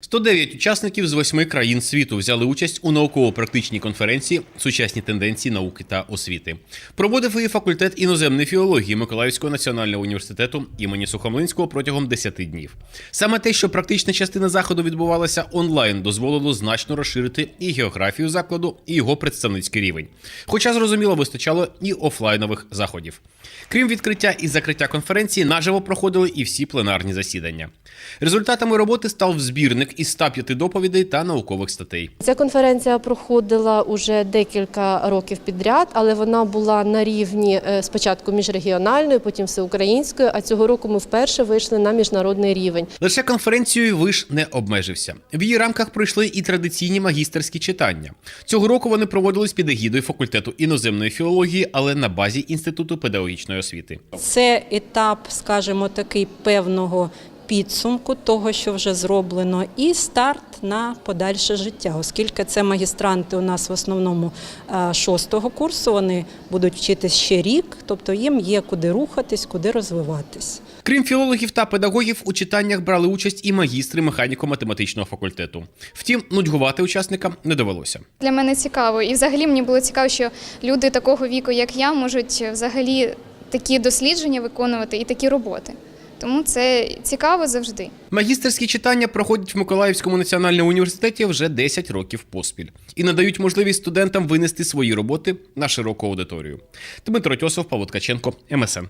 109 учасників з восьми країн світу взяли участь у науково-практичній конференції Сучасні тенденції науки та освіти. Проводив її факультет іноземної філології Миколаївського національного університету імені Сухомлинського протягом 10 днів. Саме те, що практична частина заходу відбувалася онлайн, дозволило значно розширити і географію закладу, і його представницький рівень. Хоча зрозуміло вистачало і офлайнових заходів. Крім відкриття і закриття конференції, наживо проходили і всі пленарні засідання. Результатами роботи став збірник із 105 доповідей та наукових статей. Ця конференція проходила уже декілька років підряд, але вона була на рівні е, спочатку міжрегіональної, потім всеукраїнської. А цього року ми вперше вийшли на міжнародний рівень. Лише конференцією виш не обмежився. В її рамках пройшли і традиційні магістерські читання. Цього року вони проводились під егідою факультету іноземної філології, але на базі інституту педагогічної освіти. Це етап, скажімо, такий певного підсумку того, що вже зроблено, і старт на подальше життя, оскільки це магістранти у нас в основному е, шостого курсу. Вони будуть вчитись ще рік, тобто їм є куди рухатись, куди розвиватись. Крім філологів та педагогів, у читаннях брали участь і магістри механіко-математичного факультету. Втім, нудьгувати учасникам не довелося. Для мене цікаво. І взагалі мені було цікаво, що люди такого віку, як я, можуть взагалі такі дослідження виконувати і такі роботи. Тому це цікаво завжди. Магістерські читання проходять в Миколаївському національному університеті вже 10 років поспіль і надають можливість студентам винести свої роботи на широку аудиторію. Дмитро Тьосов, Павло Ткаченко, МСН.